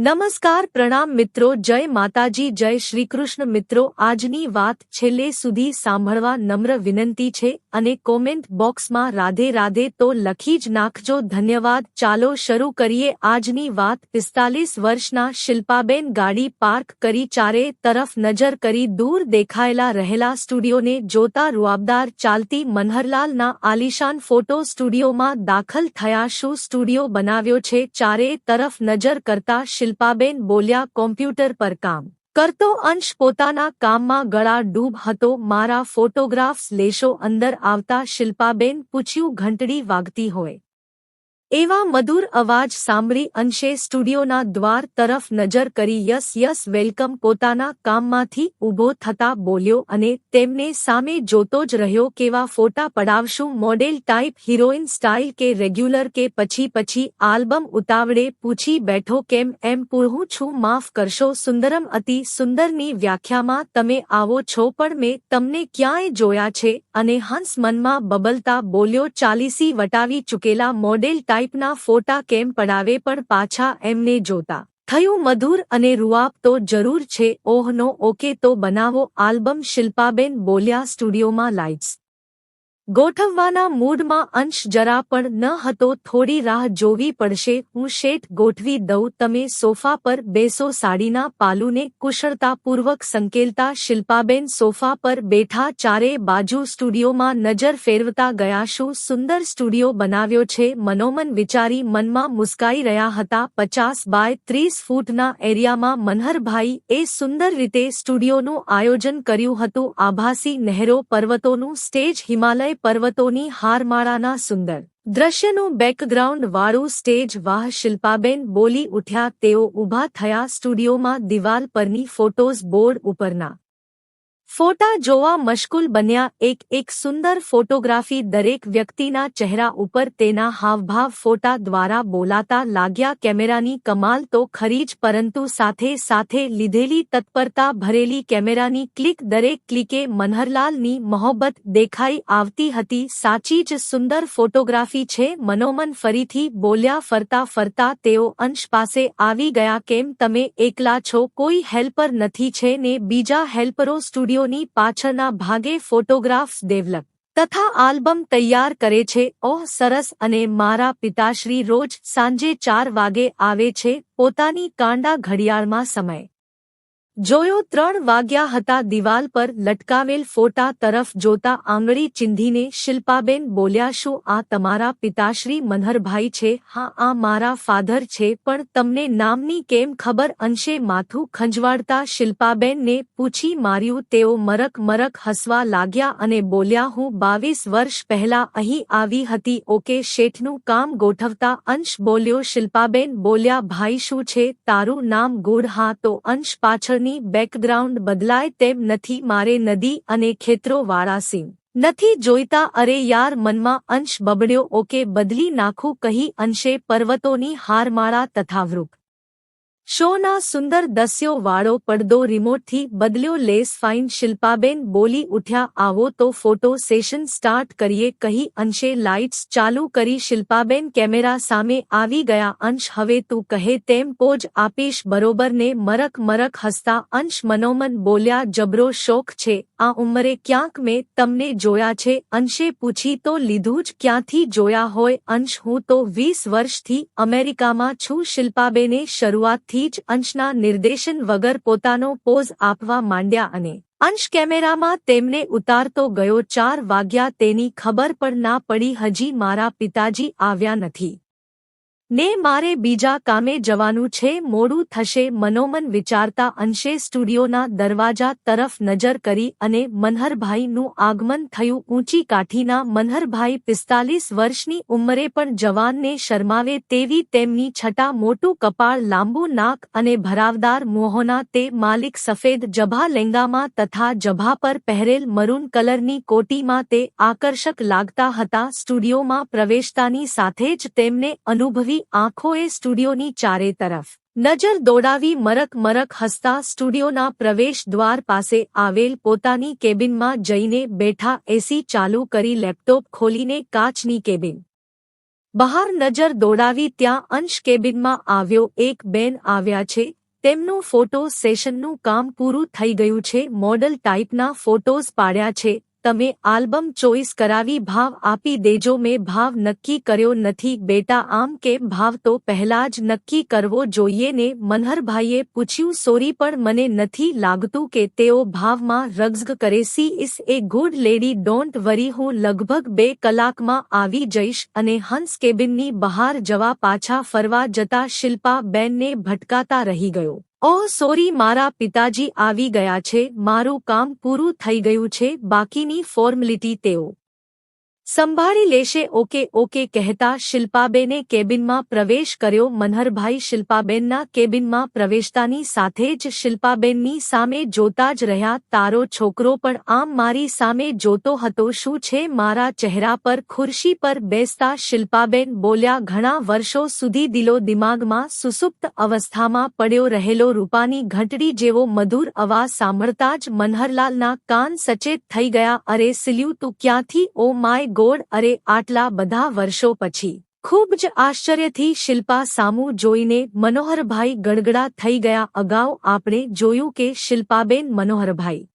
નમસ્કાર પ્રણામ મિત્રો, જય માતાજી, જય શ્રી કૃષ્ણ મિત્રો. આજની વાત છેલ્લે સુધી સાંભળવા નમ્ર વિનંતી છે અને કોમેન્ટ બોક્સમાં રાધે રાધે તો લખી જ નાખજો. ધન્યવાદ. ચાલો શરૂ કરીએ આજની વાત. પિસ્તાલીસ વર્ષના શિલ્પાબેન ગાડી પાર્ક કરી ચારે તરફ નજર કરી દૂર દેખાયેલા રહેલા સ્ટુડિયોને જોતા રૂઆબદાર ચાલતી મનહરલાલના આલિશાન ફોટો સ્ટુડિયોમાં દાખલ થયા શું સ્ટુડિયો બનાવ્યો છે? ચારે તરફ નજર કરતા શિલ્પાબેન બોલ્યા, કોમ્પ્યુટર પર કામ કરતો અંશ પોતાના કામમાં ગળા ડૂબ હતો. મારા ફોટોગ્રાફ્સ લેશો અંદર આવતા શિલ્પાબેન પૂછ્યું, ઘંટડી વાગતી હોય એવા મધુર અવાજ સાંભળી અંશે સ્ટુડિયોના દ્વાર તરફ નજર કરી યસ યસ વેલકમ પોતાના કામમાંથી ઊભો થતા બોલ્યો અને તેમને સામે જોતો જ રહ્યો કેવા ફોટા પડાવશું મોડેલ ટાઈપ હિરોઈન સ્ટાઇલ કે રેગ્યુલર કે પછી પછી આલ્બમ ઉતાવળે પૂછી બેઠો કેમ એમ પૂરું છું માફ કરશો સુંદરમ અતિ સુંદરની વ્યાખ્યામાં તમે આવો છો પણ મેં તમને ક્યાંય જોયા છે અને હંસ મનમાં બબલતા બોલ્યો ચાલીસી વટાવી ચૂકેલા મોડેલ ટાઈપ ટાઈપના ફોટા કેમ પડાવે પણ પાછા એમને જોતા. થયું મધુર અને રૂઆબ તો જરૂર છે, ઓહનો ઓકે તો બનાવો, આલ્બમ શિલ્પાબેન બોલ્યા સ્ટુડિયોમાં લાઇટ્સ. ગોઠવવાના મૂડમાં અંશ જરા પણ ન હતો, થોડી રાહ જોવી પડશે. હું શેઠ ગોઠવી દઉં, તમે સોફા પર બેસો. સાડીના પાલુને કુશળતાપૂર્વક સંકેલતા શિલ્પાબેન સોફા પર બેઠા ચારે બાજુ સ્ટુડિયોમાં નજર ફેરવતા ગયા, શું સુંદર સ્ટુડિયો બનાવ્યો છે? મનોમન વિચારી મનમાં મુસ્કાઈ રહ્યા હતા. પચાસ બાય ત્રીસ ફૂટના એરિયામાં મનહરભાઈ એ સુંદર રીતે સ્ટુડિયોનું આયોજન કર્યું હતું. આભાસી નહેરો પર્વતોનું સ્ટેજ હિમાલય પર્વતોની હારમાળાના સુંદર દ્રશ્યનું બેકગ્રાઉન્ડ વાળું સ્ટેજ વાહ શિલ્પાબેન બોલી ઉઠ્યા, તેઓ ઊભા થયા સ્ટુડિયોમાં દિવાલ પરની ફોટોઝ બોર્ડ ઉપરના ફોટા જોવા મશગુલ બન્યા એક એક સુંદર ફોટોગ્રાફી દરેક વ્યક્તિના ચહેરા ઉપર તેના હાવભાવ ફોટા દ્વારા બોલાતા લાગ્યા કેમેરાની કમાલ તો ખરી જ પરંતુ સાથે સાથે લીધેલી તત્પરતા ભરેલી કેમેરાની ક્લિક દરેક ક્લિકે મનહરલાલની મોહબ્બત દેખાઈ આવતી હતી. સાચી જ સુંદર ફોટોગ્રાફી છે. મનોમન ફરીથી બોલ્યા ફરતા ફરતા તેઓ અંશ પાસે આવી ગયા. કેમ તમે એકલા છો? કોઈ હેલ્પર નથી છે ને બીજા હેલ્પરો સ્ટુડિયો વિડીયોની પાછળના ભાગે ફોટોગ્રાફ્સ ડેવલપ. તથા આલ્બમ તૈયાર કરે છે. ઓહ, સરસ અને મારા પિતાશ્રી રોજ સાંજે ચાર વાગે આવે છે. પોતાની કાંડા ઘડિયાળમાં સમય. જોયો ત્રણ વાગ્યા હતા દિવાલ પર લટકાવેલ ફોટા તરફ જોતા આંગળી ચિંધીને શિલ્પાબેન બોલ્યા, શું આ તમારા પિતાશ્રી મનહરભાઈ છે? હા, આ મારા ફાધર છે, પણ તમને નામની કેમ ખબર અંશે માથું ખંજવાડતા શિલ્પાબેનને પૂછી માર્યું, તેઓ મરક મરક હસવા લાગ્યા અને બોલ્યા, હું બાવીસ વર્ષ પહેલા અહીં આવી હતી, ઓકે, શેઠનું કામ ગોઠવતા અંશ બોલ્યો. શિલ્પાબેન બોલ્યા, ભાઈ શું છે? તારું નામ ગુડ હા, તો અંશ પાછળની પાણીની બેકગ્રાઉન્ડ બદલાય તેમ નથી. મારે નદી અને ખેતરોવાળા સીન નથી જોઈતા. અરે યાર, મનમાં અંશ બબડ્યો. ઓકે, બદલી નાખું. કહી અંશે, પર્વતોની હારમાળા તથા વૃક્ષ શોના સુંદર દસ્યો વાળો પડદો રિમોટથી બદલ્યો લેસ ફાઇન શિલ્પાબેન બોલી ઉઠ્યા, આવો તો ફોટો સેશન સ્ટાર્ટ કરીએ, કહી અંશે લાઇટ્સ ચાલુ કરી શિલ્પાબેન કેમેરા સામે આવી ગયા, અંશ, હવે તું કહે તેમ પોજ આપીશ, બરોબરને મરક મરક હસતા અંશ મનોમન બોલ્યા, જબરો શોખ છે, આ ઉંમરે ક્યાંક મેં તમને જોયા છે, અંશે પૂછી, તો લીધું જ ક્યાંથી જોયા હોય? અંશ, હું તો વીસ વર્ષથી અમેરિકામાં છું, શિલ્પાબેને શરૂઆતથી જ અંશના નિર્દેશન વગર પોતાનો પોઝ આપવા માંડ્યા અને અંશ કેમેરામાં તેમને ઉતારતો ગયો. ચાર વાગ્યા તેની ખબર પણ ના પડી. હજી મારા પિતાજી આવ્યા નથી. ને મારે બીજા કામે જવાનું છે, મોડું થશે, મનોમન વિચારતા અંશે સ્ટુડિયોના દરવાજા તરફ નજર કરી અને મનહરભાઈનું આગમન થયું ઊંચી કાઠીના મનહરભાઈ પિસ્તાલીસ વર્ષની ઉંમરે પણ જવાનને શરમાવે તેવી તેમની છટા મોટું કપાળ લાંબુ નાક અને ભરાવદાર મોહોના તે માલિક સફેદ જભા લેંગામાં તથા જભા પર પહેરેલ મરૂન કલરની કોટીમાં તે આકર્ષક લાગતા હતા. સ્ટુડિયોમાં પ્રવેશતાની સાથે જ તેમને અનુભવી આંખોએ સ્ટુડિયોની ચારે તરફ. નજર દોડાવી મરક મરક હસતા સ્ટુડિયોના પ્રવેશ દ્વાર પાસે આવેલ પોતાની કેબિનમાં જઈને બેઠા એસી ચાલુ કરી લેપટોપ ખોલીને કાચની કેબિન. બહાર નજર દોડાવી ત્યાં અંશ કેબિનમાં આવ્યો એક બેન આવ્યા છે. તેમનું ફોટો સેશનનું કામ પૂરું થઈ ગયું છે. મોડલ ટાઈપના ફોટોઝ પાડ્યા છે. તમે આલ્બમ ચોઈસ કરાવી ભાવ આપી દેજો, મેં ભાવ નક્કી કર્યો નથી, બેટા, આમ કે ભાવ તો પહેલા જ નક્કી કરવો જોઈએ ને, મનહરભાઈએ પૂછ્યું, સોરી, પણ મને નથી લાગતું કે તેઓ ભાવમાં રગ્ઝ કરે. She is a good lady don't worry હું લગભગ બે કલાકમાં આવી જઈશ અને હંસ કેબિનની બહાર જવા પાછા ફરવા જતા શિલ્પા બેનને ભટકાતા રહી ગયો. ઓહ સોરી, મારા પિતાજી આવી ગયા છે, મારું કામ પૂરું થઈ ગયું છે, બાકીની ફોર્મલિટી તેઓ સંભાળી લેશે ઓકે ઓકે કહેતા શિલ્પાબેને કેબિનમાં પ્રવેશ કર્યો. મનહરભાઈ શિલ્પાબેનના કેબિનમાં પ્રવેશતાની સાથે જ શિલ્પાબેનની સામે જોતા જ રહ્યા, તારો છોકરો પણ આમ મારી સામે જોતો હતો, શું છે મારા ચહેરા પર ખુરશી પર બેસતા? શિલ્પાબેન બોલ્યા, ઘણા વર્ષો સુધી દિલો દિમાગમાં સુસુપ્ત અવસ્થામાં પડ્યો રહેલો રૂપાની ઘંટડી જેવો મધુર અવાજ સાંભળતા જ મનહરલાલના કાન સચેત થઈ ગયા, અરે સિલ્યુ, તું ક્યાંથી? ઓ માય ગોડ અરે આટલા બધા વર્ષો પછી. ખૂબ જ આશ્ચર્યથી શિલ્પા સામું જોઈને મનોહરભાઈ ગડગડા થઈ ગયા. અગાઉ આપણે જોયું કે શિલ્પાબેન મનોહરભાઈ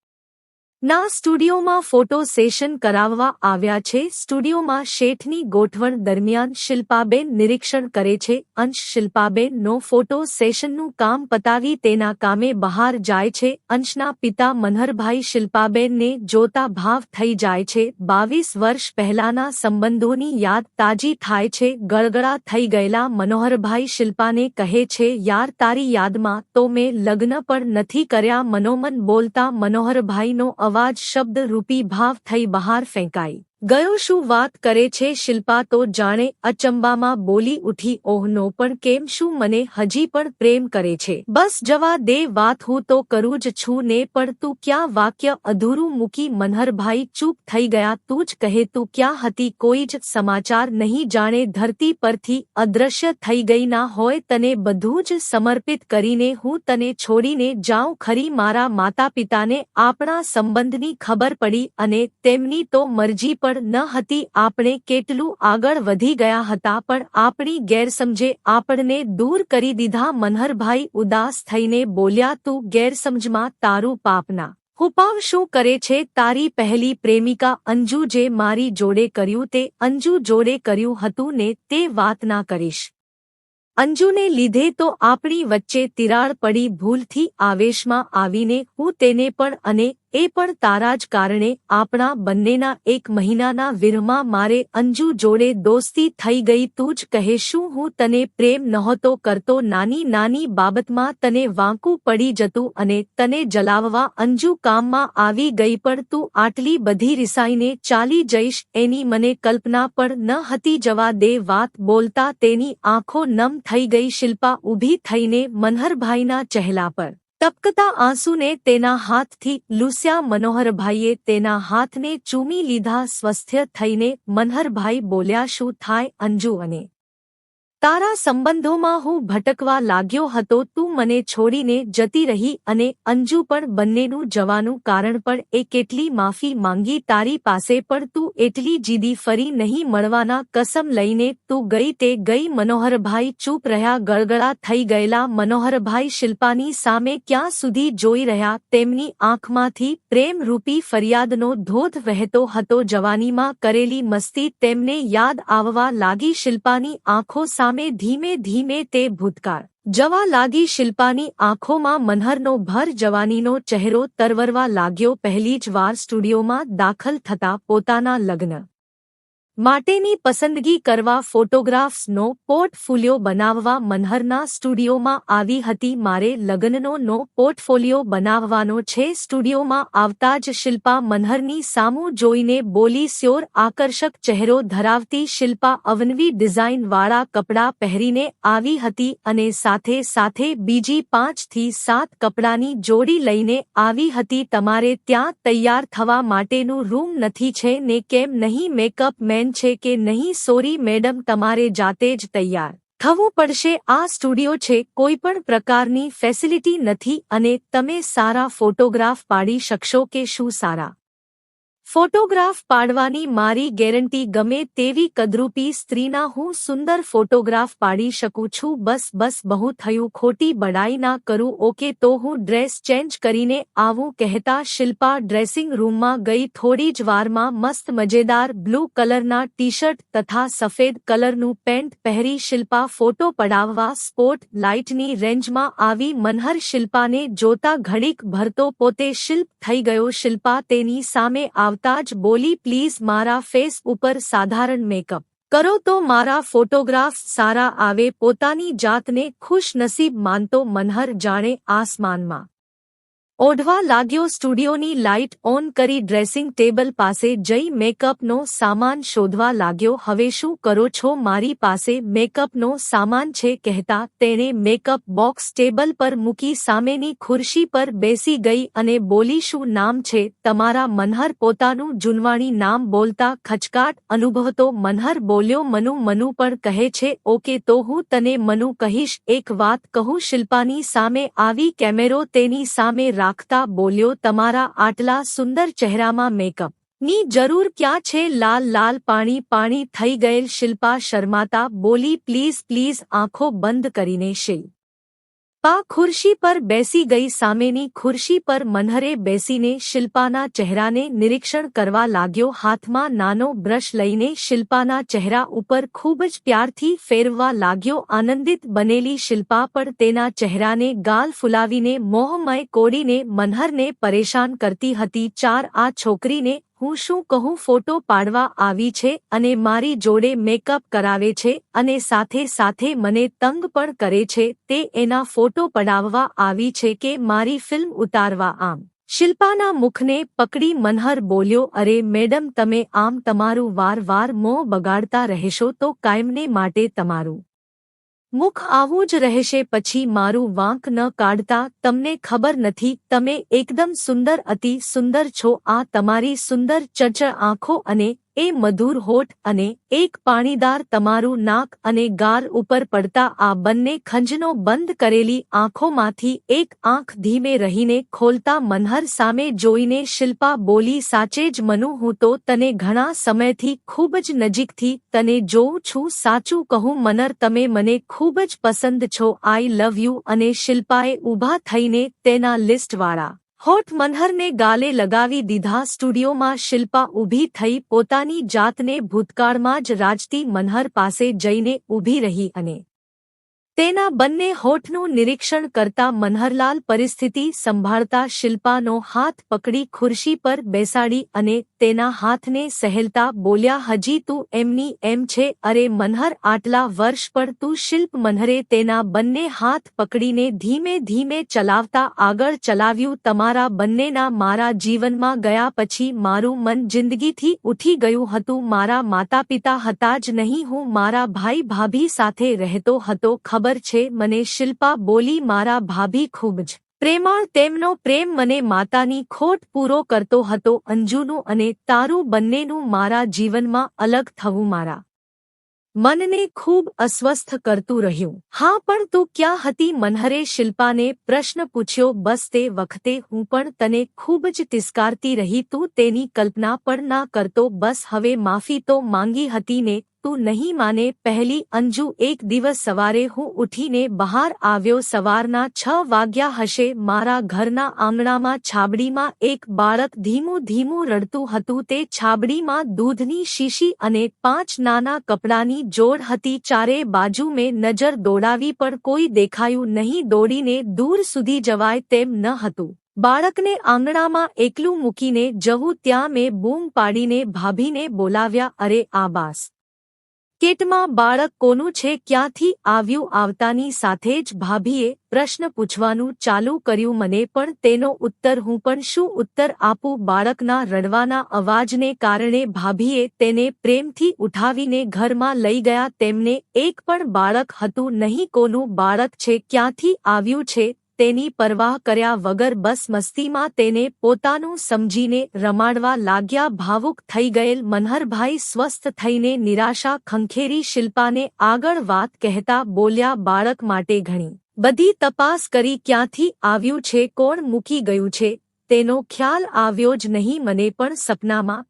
ના સ્ટુડિયોમાં ફોટો સેશન કરાવવા આવ્યા છે. સ્ટુડિયોમાં શેઠની ગોઠવણ દરમિયાન શિલ્પાબેન નિરીક્ષણ કરે છે. અંશ શિલ્પાબેનનો ફોટો સેશનનું કામ પતાવી તેના કામે બહાર જાય છે. અંશના પિતા મનહરભાઈ શિલ્પાબેનને જોતા ભાવ થઈ જાય છે. બાવીસ વર્ષ પહેલાના સંબંધોની યાદ તાજી થાય છે. ગળગળા થઈ ગયેલા મનોહરભાઈ શિલ્પાને કહે છે, યાર, તારી યાદમાં તો મેં લગ્ન પણ નથી કર્યા. મનોમન બોલતા મનોહરભાઈનો અવાજ શબ્દ રૂપી ભાવ થઈ બહાર ફેંકાઈ ગયો શું વાત કરે છે શિલ્પા તો જાણે અચંબામાં બોલી ઉઠી, ઓહનો પણ કેમ શું મને હજી પણ પ્રેમ કરે છે. બસ જવા દે વાત હું તો કરું જ છું ને પણ તું ક્યાં વાક્ય અધૂરું મૂકી મનહરભાઈ ચૂપ થઈ ગયા તું જ કહે તું ક્યાં હતી કોઈ જ સમાચાર નહીં જાણે ધરતી પરથી અદ્રશ્ય થઈ ગઈ ના હોય તને બધું જ સમર્પિત કરીને હું તને છોડીને જાઉં ખરી મારા માતા પિતાને આપણા સંબંધની ખબર પડી અને તેમની તો મરજી પણ ન હતી. આપણે કેટલું આગળ વધી ગયા હતા, પણ આપણી ગેરસમજે આપણને દૂર કરી દીધા. મનહરભાઈ ઉદાસ થઈને બોલ્યા, તું ગેરસમજમાં તારું પાપના હુપાવ શું કરે છે? તારી પહેલી પ્રેમિકા અંજુ જે મારી જોડે કર્યું તે અંજુ જોડે કર્યું હતું ને તે વાત ના કરીશ. અંજુને લીધે તો આપણી વચ્ચે તિરાડ પડી ભૂલથી આવેશમાં આવીને હું તેને પણ અને એ પણ તારા જ કારણે આપણા બંનેના એક મહિનાના વિરહમાં મારે અંજુ જોડે દોસ્તી થઈ ગઈ, તું જ કહે શું હું તને પ્રેમ નહોતો કરતો, નાની નાની બાબતમાં તને વાંકું પડી જતું અને તને જલાવવા અંજુ કામમાં આવી ગઈ, પણ તું આટલી બધી રિસાઈને ચાલી જઈશ, એની મને કલ્પના પણ ન હતી, જવા દે વાત બોલતા તેની આંખો નમ થઈ ગઈ, શિલ્પા ઊભી થઈને મનહરભાઈના ચહેલા પર ટપકતા આંસુને તેના હાથથી લૂસ્યા મનોહરભાઈએ તેના હાથને ચૂમી લીધા સ્વસ્થ્ય થઈને મનહરભાઈ બોલ્યા, શું થાય અંજુ અને તારા સંબંધોમાં હું ભટકવા લાગ્યો હતો, તું મને છોડીને જતી રહી અને અંજુ પણ બંનેનું જવાનું કારણ પણ એ કેટલી માફી માંગી તારી પાસે પણ તું એટલી જીદી ફરી નહીં મળવાના કસમ લઈને તું ગઈ તે ગઈ મનોહરભાઈ ચૂપ રહ્યા ગળગળા થઈ ગયેલા મનોહરભાઈ શિલ્પાની સામે ક્યાં સુધી જોઈ રહ્યા તેમની આંખમાંથી પ્રેમરૂપી ફરિયાદનો ધોધ વહેતો હતો, જવાનીમાં કરેલી મસ્તી તેમને યાદ આવવા લાગી શિલ્પાની આંખો સામે સામે ધીમે ધીમે તે ભૂતકાળ. જવા લાગી શિલ્પાની આંખોમાં મનહરનો ભર જવાનીનો ચહેરો તરવરવા લાગ્યો પહેલી જ વાર સ્ટુડિયોમાં દાખલ થતા પોતાના લગ્ન. માટેની પસંદગી કરવા ફોટોગ્રાફ્સનો પોર્ટફોલિયો બનાવવા મનહરના સ્ટુડિયોમાં આવી હતી. મારે લગ્નનો નો પોર્ટફોલિયો બનાવવાનો છે. સ્ટુડિયોમાં આવતા જ શિલ્પા મનહરની સામું જોઈને બોલી સ્યોર આકર્ષક ચહેરો ધરાવતી શિલ્પા અવનવી ડિઝાઇનવાળા કપડાં પહેરીને આવી હતી અને સાથે સાથે બીજી પાંચથી સાત કપડાની જોડી લઈને આવી હતી. તમારે ત્યાં તૈયાર થવા માટેનું રૂમ નથી છે ને કેમ નહીં? મેકઅપ મેન પ્લાન છે કે નહીં, સોરી મેડમ, તમારે જાતે જ તૈયાર. થવું પડશે, આ સ્ટુડિયો છે, કોઈ પણ પ્રકારની ફેસિલિટી નથી અને તમે સારા ફોટોગ્રાફ પાડી શકશો કે શું સારા? ફોટોગ્રાફ પાડવાની મારી ગેરંટી ગમે તેવી કદરૂપી સ્ત્રીના હું સુંદર ફોટોગ્રાફ પાડી શકું છું. બસ બસ, બહુ થયું. ખોટી બડાઈ ના કરું. ઓકે, તો હું ડ્રેસ ચેન્જ કરીને આવું કહેતા શિલ્પા ડ્રેસિંગ રૂમમાં ગઈ. થોડી જ વારમાં મસ્ત મજેદાર બ્લુ કલરના ટી શર્ટ તથા સફેદ કલરનું પેન્ટ પહેરી શિલ્પા ફોટો પડાવવા સ્પોટ લાઇટની રેન્જમાં આવી. મનહર શિલ્પાને જોતા ઘડીક ભરતો પોતે શિલ્પ થઈ ગયો. શિલ્પા તેની સામે આવતા જ બોલી, પ્લીઝ મારા ફેસ ઉપર સાધારણ મેકઅપ કરો તો મારા ફોટોગ્રાફ્સ સારા આવે, પોતાની જાતને ખુશનસીબ માનતો મનહર જાણે આસમાનમાં. ઓઢવા લાગ્યો સ્ટુડિયોની લાઇટ ઓન કરી ડ્રેસિંગ ટેબલ પાસે જઈ મેકઅપનો સામાન શોધવા લાગ્યો, હવે શું કરો છો? મારી પાસે મેકઅપનો સામાન છે, કહેતા તેણે મેકઅપ બોક્સ ટેબલ પર મૂકી સામેની ખુરશી પર બેસી ગઈ અને બોલી, શું નામ છે? તમારા મનહર પોતાનું જુનવાણી નામ બોલતા ખચકાટ અનુભવતો મનહર બોલ્યો, મનુ મનુ પણ કહે છે, ઓકે, તો હું તને મનુ કહીશ, એક વાત કહું, શિલ્પાની સામે આવી કેમેરો તેની સામે રાખતા બોલ્યો, તમારા આટલા સુંદર ચહેરામાં મેકઅપની જરૂર ક્યાં છે? લાલ લાલ પાણી પાણી થઈ ગયેલ શિલ્પા શર્માતા, બોલી પ્લીઝ પ્લીઝ આંખો બંધ કરીને શિલ. પા ખુરશી પર બેસી ગઈ સામેની ખુરશી પર મનહરે બેસીને શિલ્પાના ચહેરાને નિરીક્ષણ કરવા લાગ્યો હાથમાં નાનો બ્રશ લઈને શિલ્પાના ચહેરા ઉપર ખૂબ જ પ્યારથી ફેરવવા લાગ્યો આનંદિત બનેલી શિલ્પા પણ તેના ચહેરાને ગાલ ફુલાવીને મોહમય કોડીને મનહરને પરેશાન કરતી હતી ચાર આ છોકરીને હું શું કહું ફોટો પાડવા આવી છે અને મારી જોડે મેકઅપ કરાવે છે અને સાથે સાથે મને તંગ પણ કરે છે તે એના ફોટો પડાવવા આવી છે કે મારી ફિલ્મ ઉતારવા આમ. શિલ્પાના મુખને પકડી મનહર બોલ્યો, અરે મેડમ, તમે આમ તમારું વાર વાર મોં બગાડતા રહેશો તો કાયમને માટે તમારું મુખ આવું જ રહેશે પછી મારું વાંક ન કાઢતા તમને ખબર નથી, તમે એકદમ સુંદર, અતિ સુંદર છો, આ તમારી સુંદર ચચળ આંખો અને એ મધુર હોઠ અને એક પાણીદાર તમારું નાક અને ગાર ઉપર પડતા આ બંને ખંજનો બંધ કરેલી આંખોમાંથી એક આંખ ધીમે રહીને ખોલતા મનહર સામે જોઈને શિલ્પા બોલી, સાચે જ મનુ, હું તો તને ઘણા સમયથી ખૂબ જ નજીકથી તને જોઉં છું. સાચું કહું મનર તમે મને ખૂબ જ પસંદ છો. આઈ લવ યુ અને શિલ્પાએ ઊભા થઈને તેના લિસ્ટવાળા હોઠ મનહરને ગાલે લગાવી દીધા સ્ટુડિયોમાં શિલ્પા ઊભી થઈ પોતાની જાતને ભૂતકાળમાં જ રાજતી મનહર પાસે જઈને ઊભી રહી અને તેના બંને હોઠનું નિરીક્ષણ કરતા મનહરલાલ પરિસ્થિતિ સંભાળતા શિલ્પાનો હાથ પકડી ખુરશી પર બેસાડી અને તેના હાથને સહેલતા બોલ્યા, હજી તું એમની એમ છે? અરે મનહર, આટલા વર્ષ પર તું શિલ્પ મનહરે તેના બંને હાથ પકડીને ધીમે ધીમે ચલાવતા આગળ ચલાવ્યું, તમારા બંનેના મારા જીવનમાં ગયા પછી મારું મન જિંદગીથી ઉઠી ગયું હતું, મારા માતા પિતા હતા જ નહીં, હું મારા ભાઈ ભાભી સાથે રહેતો હતો, ખબર ખબર છે, મને શિલ્પા બોલી મારા ભાભી ખૂબ જ પ્રેમાળ, તેમનો પ્રેમ મને માતાની ખોટ પૂરો કરતો હતો, અંજુનું અને તારું બંનેનું મારા જીવનમાં અલગ થવું મારા મનને ખૂબ અસ્વસ્થ કરતું રહ્યું. હા, પણ તું ક્યાં હતી? મનહરે શિલ્પાને પ્રશ્ન પૂછ્યો. બસ તે વખતે હું પણ તને ખૂબ જ તિસ્કારતી રહી, તું તેની કલ્પના પણ ના કરતો. બસ, હવે માફી તો માંગી હતી ને તું નહીં માને, પહેલી અંજુ એક દિવસ સવારે હું ઉઠીને બહાર આવ્યો, સવારના છ વાગ્યા હશે, મારા ઘરના આંગણામાં છાબડીમાં એક બાળક ધીમું ધીમું રડતું હતું, તે છાબડીમાં દૂધની શીશી અને પાંચ નાના કપડાની જોડ હતી, ચારે બાજુ મેં નજર દોડાવી, પણ કોઈ દેખાયું નહીં, દોડીને દૂર સુધી જવાય તેમ ન હતું. બાળકને આંગણામાં એકલું મૂકીને જવું, ત્યાં મેં બૂમ પાડીને ભાભીને બોલાવ્યા, અરે આ બાસ કેટમાં બાળક કોનું છે, ક્યાંથી આવ્યું, આવતાની સાથે જ ભાભીએ પ્રશ્ન પૂછવાનું ચાલુ કર્યું. મને પણ તેનો ઉત્તર, હું પણ શું ઉત્તર આપું? બાળકના રડવાના અવાજને કારણે ભાભીએ તેને પ્રેમથી ઉઠાવીને ઘરમાં લઈ ગયા. તેમને એક પણ બાળક હતું નહીં. કોનું બાળક છે, ક્યાંથી આવ્યું છે તેની પરવાહ કર્યા વગર બસ મસ્તીમાં તેને પોતાનું સમજીને રમાડવા લાગ્યા ભાવુક થઈ ગયેલ મનહરભાઈ સ્વસ્થ થઈને નિરાશા ખંખેરી શિલ્પાને આગળ વાત કહેતા બોલ્યા, બાળક માટે ઘણી બધી તપાસ કરી ક્યાંથી આવ્યું છે, કોણ મૂકી ગયું છે? તેનો ખ્યાલ આવ્યો જ નહીં, મને પણ સપનામાં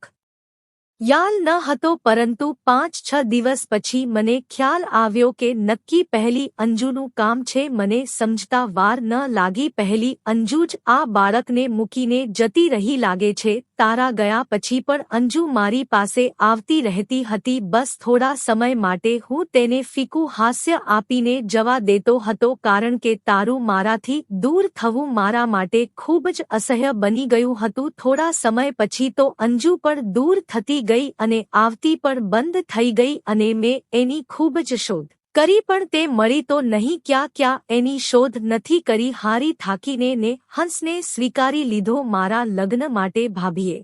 યાલ ન હતો પરંતુ પાંચ છ દિવસ પછી મને ખ્યાલ આવ્યો કે નક્કી પહેલી અંજુનું કામ છે મને સમજતા વાર ન લાગી પહેલી અંજુ જ આ બાળકને મૂકીને જતી રહી લાગે છે, તારા ગયા પછી પણ અંજુ મારી પાસે આવતી રહેતી હતી, બસ થોડા સમય માટે હું તેને ફીકું હાસ્ય આપીને જવા દેતો હતો કારણ કે તારું મારાથી દૂર થવું મારા માટે ખૂબ જ અસહ્ય બની ગયું હતું, થોડા સમય પછી તો અંજુ પણ દૂર થતી ગઈ અને આવતી પણ બંધ થઈ ગઈ અને મેં એની ખૂબ જ શોધ કરી, પણ તે મળી તો નહીં, ક્યાં ક્યાં એની શોધ નથી કરી. હારી થાકીને ને હંસને સ્વીકારી લીધો મારા લગ્ન માટે ભાભીએ.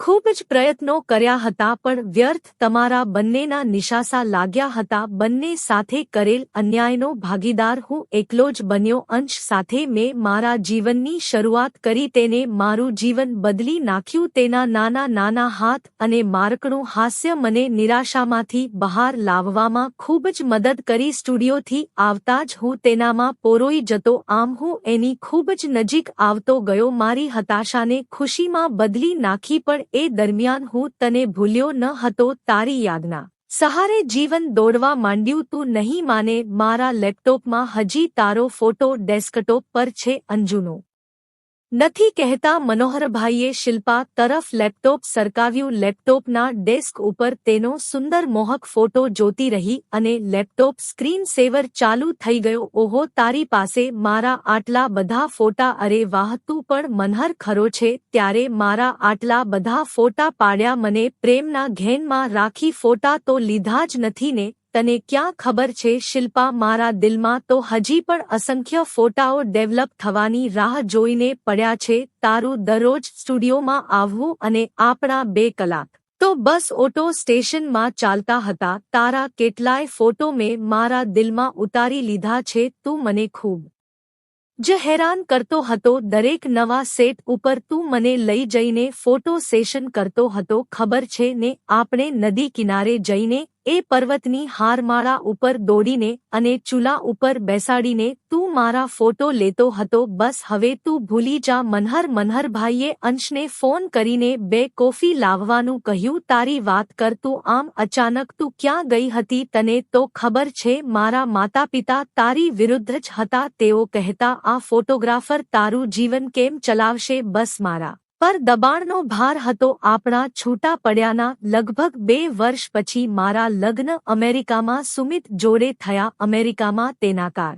ખૂબ જ પ્રયત્નો કર્યા હતા, પણ વ્યર્થ તમારા બંનેના નિશાસા લાગ્યા હતા. બંને સાથે કરેલ અન્યાયનો ભાગીદાર હું એકલો જ બન્યો. અંશ સાથે મેં મારા જીવનની શરૂઆત કરી, તેને મારું જીવન બદલી નાખ્યું. તેના નાના નાના હાથ અને મારકણું હાસ્ય મને નિરાશામાંથી બહાર લાવવામાં ખૂબ જ મદદ કરી. સ્ટુડિયોથી આવતા જ હું તેનામાં પોરોઈ જતો. આમ હું એની ખૂબ જ નજીક આવતો ગયો. મારી હતાશાને ખુશીમાં બદલી નાખી, પણ એ દરમિયાન હું તને ભૂલ્યો ન હતો તારી યાદના સહારે જીવન દોડવા માંડ્યું તું નહીં માને મારા લેપટોપમાં હજી તારો ફોટો ડેસ્કટોપ પર છે અંજુનો. નથી કહેતા મનોહરભાઈએ શિલ્પા તરફ લેપટોપ સરકાવ્યું. લેપટોપના ડેસ્ક ઉપર તેનો સુંદર મોહક ફોટો જોતી રહી અને લેપટોપ સ્ક્રીન સેવર ચાલુ થઈ ગયો. ઓહો, તારી પાસે મારા આટલા બધા ફોટા? અરે વાહ, તું પણ મનહર ખરો છે. ત્યારે મારા આટલા બધા ફોટા પાડ્યા. મને પ્રેમના ઘેનમાં રાખી ફોટા તો લીધા જ નથી ને. તને ક્યાં ખબર છે, શિલ્પા? મારા દિલમાં તો હજી પણ અસંખ્ય ફોટાઓ ડેવલપ થવાની રાહ જોઈને પડ્યા છે. તારું દરરોજ સ્ટુડિયોમાં આવવું અને આપણા બે કલાક તો બસ ઓટો સ્ટેશનમાં ચાલતા હતા. તારા કેટલાય ફોટો મેં મારા દિલમાં ઉતારી લીધા છે. તું મને ખૂબ જ હેરાન કરતો હતો. દરેક નવા સેટ ઉપર તું મને લઈ જઈને ફોટો સેશન કરતો હતો. ખબર છે ને, આપણે નદી કિનારે જઈને એ પર્વતની હારમાળા ઉપર દોડીને અને ચૂલા ઉપર બેસાડીને, તું મારા ફોટો લેતો હતો, બસ હવે તું ભૂલી જા, મનહર મનહરભાઈએ અંશને ફોન કરીને બે કોફી લાવવાનું કહ્યું, તારી વાત કર, તું આમ અચાનક તું ક્યાં ગઈ હતી, તને તો ખબર છે, મારા માતા પિતા તારી વિરુદ્ધ જ હતા, તેઓ કહેતા, આ ફોટોગ્રાફર તારું જીવન કેમ ચલાવશે, બસ મારા પર દબાણનો ભાર હતો આપણા છૂટા પડ્યાના લગભગ બે વર્ષ પછી મારા લગ્ન અમેરિકામાં સુમિત જોડે થયા અમેરિકામાં તેના કાર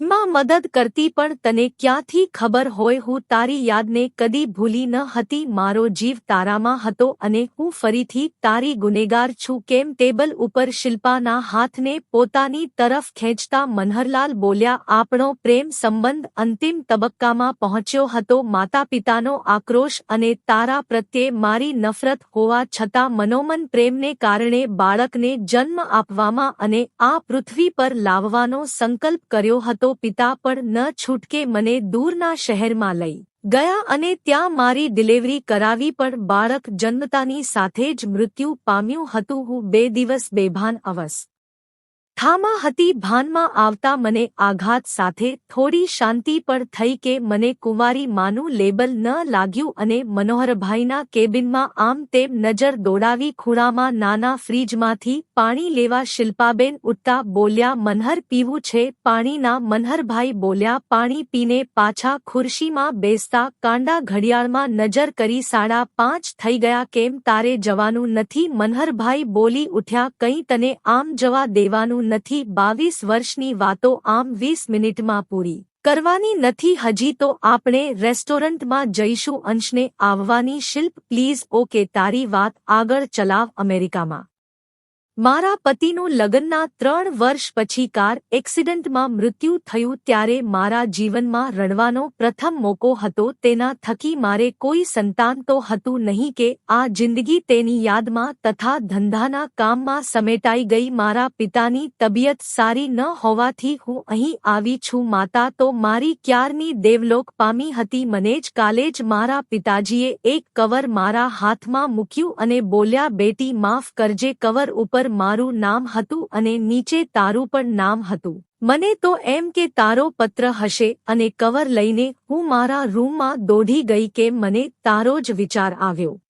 માં મદદ કરતી પણ તને ક્યાંથી ખબર હોય હું તારી યાદને કદી ભૂલી ન હતી. મારો જીવ તારામાં હતો અને હું ફરીથી તારી ગુનેગાર છું. કેમ? ટેબલ ઉપર શિલ્પાના હાથને પોતાની તરફ ખેંચતા મનહરલાલ બોલ્યા, આપણો પ્રેમ સંબંધ અંતિમ તબક્કામાં પહોંચ્યો હતો. માતા પિતાનો આક્રોશ અને તારા પ્રત્યે મારી નફરત હોવા છતાં મનોમન પ્રેમને કારણે બાળકને જન્મ આપવામાં અને આ પૃથ્વી પર લાવવાનો સંકલ્પ કર્યો હતો. તો પિતા પણ ન છૂટકે મને દૂરના શહેરમાં લઈ ગયા અને ત્યાં મારી ડિલિવરી કરાવી પણ બાળક જન્મતાની સાથે જ મૃત્યુ પામ્યું હતું. હું બે દિવસ બેભાન અવસ થામાં હતી ભાનમાં આવતા મને આઘાત સાથે થોડી શાંતિ પણ થઈ કે મને કુંવારી માનું લેબલ ન લાગ્યું અને મનોહરભાઈના કેબિનમાં આમ તેમ નજર દોડાવી ખૂણામાં નાના ફ્રીજમાંથી પાણી લેવા શિલ્પાબેન ઉઠતા બોલ્યા, મનહર પીવું છે. પાણીના મનહરભાઈ બોલ્યા, પાણી પીને પાછા ખુરશીમાં બેસતા કાંડા ઘડિયાળમાં નજર કરી સાડા પાંચ થઈ ગયા કેમ તારે જવાનું નથી? મનહરભાઈ બોલી ઉઠ્યા, કંઈ તને આમ જવા દેવાનું નથી બાવીસ વર્ષની વાતો આમ વીસ મિનિટમાં પૂરી. કરવાની નથી હજી તો આપણે રેસ્ટોરન્ટમાં જઈશું અંશને આવવાની શિલ્પ, પ્લીઝ, ઓકે, તારી વાત આગળ ચલાવ અમેરિકામાં. મારા પતિનું લગ્નના ત્રણ વર્ષ પછી કાર એક્સિડન્ટમાં મૃત્યુ થયું ત્યારે મારા જીવનમાં રડવાનો પ્રથમ મોકો હતો તેના થકી મારે કોઈ સંતાન તો હતું નહીં કે આ જિંદગી તેની યાદમાં તથા ધંધાના કામમાં સમેટાઈ ગઈ મારા પિતાની તબિયત સારી ન હોવાથી હું અહીં આવી છું. માતા તો મારી ક્યારની દેવલોક પામી હતી મને જ કાલે જ મારા પિતાજીએ એક કવર મારા હાથમાં મૂક્યું અને બોલ્યા, બેટી, માફ કરજે, કવર ઉપર ઉપર મારું નામ હતું અને નીચે તારું પણ નામ હતું. મને તો એમ કે તારો પત્ર હશે અને કવર લઈને હું મારા રૂમમાં દોઢી ગઈ કે મને તારો જ વિચાર આવ્યો.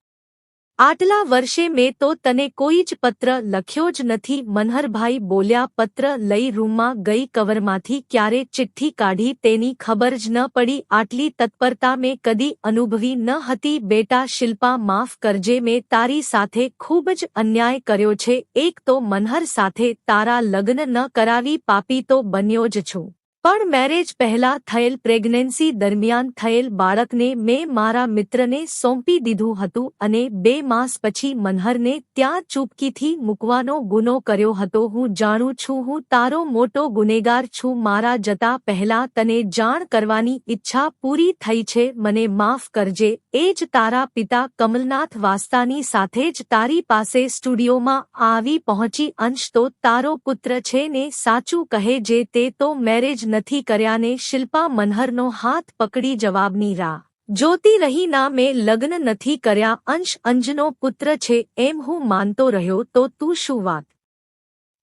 આટલા વર્ષે મેં તો તને કોઈ જ પત્ર લખ્યો જ નથી. મનહરભાઈ બોલ્યા, પત્ર લઈ રૂમમાં ગઈ કવરમાંથી ક્યારે ચિઠ્ઠી કાઢી તેની ખબર જ ન પડી. આટલી તત્પરતા મેં કદી અનુભવી ન હતી. બેટા શિલ્પા, માફ કરજે, મેં તારી સાથે ખૂબ જ અન્યાય કર્યો છે. એક તો મનહર સાથે તારા લગ્ન ન કરાવી, પાપી તો બન્યો જ છું. પણ મેરેજ પહેલા થયેલ પ્રેગ્નન્સી દરમિયાન થયેલ બાળકને મેં મારા મિત્રને સોંપી દીધું હતું અને બે માસ પછી મનહરને ત્યાં ચૂપકીથી મૂકવાનો ગુનો કર્યો હતો. હું જાણું છું, હું તારો મોટો ગુનેગાર છું, મારા જતા પહેલા તને જાણ કરવાની ઈચ્છા પૂરી થઈ છે, મને માફ કરજે. એ જ તારા પિતા કમલનાથ વાસ્તાની સાથે જ તારી પાસે સ્ટુડિયોમાં આવી પહોંચી અંશ તો તારો પુત્ર છે ને સાચું કહે જે તે તો મેરેજ નથી કર્યાને શિલ્પા મનહરનો હાથ પકડી જવાબની રાહ. જોતી રહી ના મેં લગ્ન નથી કર્યા, અંશ અંજનો પુત્ર છે, એમ હું માનતો રહ્યો, તો તું શું વાત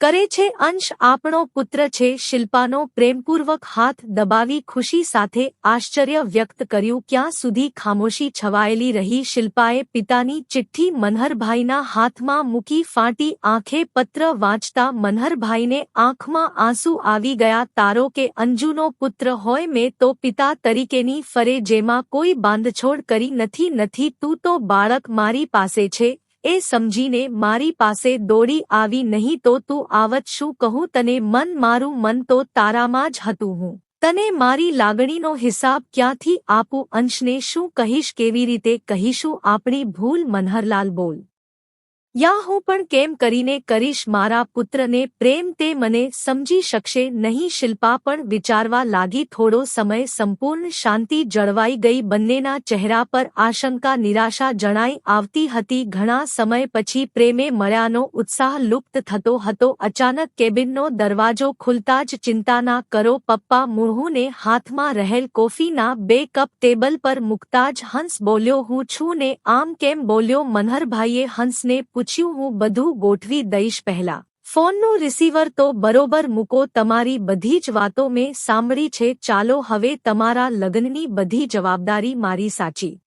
કરે છે અંશ આપણો પુત્ર છે શિલ્પાનો પ્રેમપૂર્વક હાથ દબાવી ખુશી સાથે આશ્ચર્ય વ્યક્ત કર્યું, ક્યાં સુધી ખામોશી છવાયેલી રહી શિલ્પાએ પિતાની ચિઠ્ઠી મનહરભાઈના હાથમાં મૂકી ફાટી આંખે પત્ર વાંચતા મનહરભાઈને આંખમાં આંસુ આવી ગયા, તારો કે અંજુનો પુત્ર હોય મેં તો પિતા તરીકેની ફરે, જેમાં કોઈ બાંધછોડ કરી નથી નથી, તું તો બાળક મારી પાસે છે. એ સમજીને મારી પાસે દોડી આવી નહીં તો તું આવત શું કહું તને મન મારું મન તો તારામાં જ હતું હું. તને મારી લાગણીનો હિસાબ ક્યાંથી આપું અંશને શું કહીશ કેવી રીતે કહીશું આપણી ભૂલ મનહરલાલ બોલ. યા હું પણ કેમ કરીને કરીશ મારા પુત્રને પ્રેમ તે મને સમજી શકશે નહીં શિલ્પા પણ વિચારવા લાગી થોડો સમય સંપૂર્ણ શાંતિ જળવાઈ ગઈ બંનેના ચહેરા પર આશંકા નિરાશા જણાઈ આવતી હતી ઘણા સમય પછી પ્રેમે મળ્યાનો ઉત્સાહ લુપ્ત થતો હતો અચાનક કેબિનનો દરવાજો ખુલતા જ ચિંતા ના કરો પપ્પા મુહુને હાથમાં રહેલ કોફીના બે કપ ટેબલ પર મૂકતા જ હંસ બોલ્યો હું છું ને આમ કેમ બોલ્યો મનહરભાઈએ હંસને પૂછ્યું, હું બધું ગોઠવી દઈશ પહેલા. ફોનનું રિસીવર તો બરોબર મૂકો, તમારી બધી જ વાતો મેં સાંભળી છે, ચાલો હવે તમારા લગ્નની બધી જવાબદારી મારી સાચી.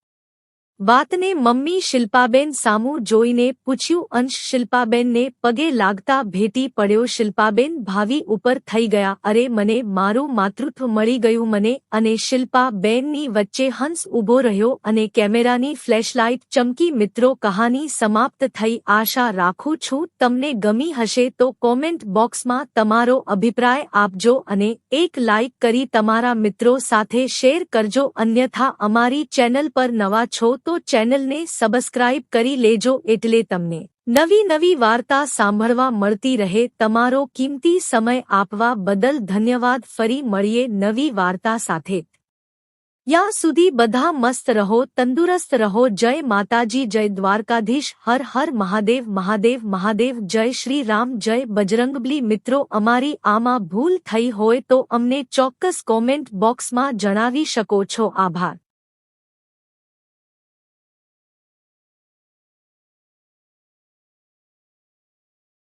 વાતને મમ્મી શિલ્પાબેન સામું જોઈને પૂછ્યું, અંશ, શિલ્પાબેનને પગે લાગતા ભેટી પડ્યો, શિલ્પાબેન ભાવી ઉપર થઈ ગયા. અરે, મને મારું માતૃત્વ મળી ગયું મને અને શિલ્પાબેનની વચ્ચે હંસ ઊભો રહ્યો અને કેમેરાની ફ્લેશલાઇટ ચમકી મિત્રો કહાની સમાપ્ત થઈ. આશા રાખું છું તમને ગમી હશે તો કોમેન્ટ બોક્સમાં તમારો અભિપ્રાય આપજો અને એક લાઇક કરી તમારા મિત્રો સાથે શેર કરજો. અન્યથા અમારી ચેનલ પર નવા છો તો ચેનલને સબસ્ક્રાઇબ કરી લેજો એટલે તમને નવી નવી વાર્તા સાંભળવા મળતી રહે તમારો કિંમતી સમય આપવા બદલ ધન્યવાદ. ફરી મળીએ નવી વાર્તા સાથે. યા સુધી બધા મસ્ત રહો, તંદુરસ્ત રહો. જય માતાજી, જય દ્વારકાધીશ. હર હર મહાદેવ મહાદેવ મહાદેવ. જય શ્રી રામ, જય બજરંગબલી. મિત્રો, અમારી આમાં ભૂલ થઈ હોય તો અમને ચોક્કસ કોમેન્ટ બોક્સમાં જણાવી શકો છો. આભાર.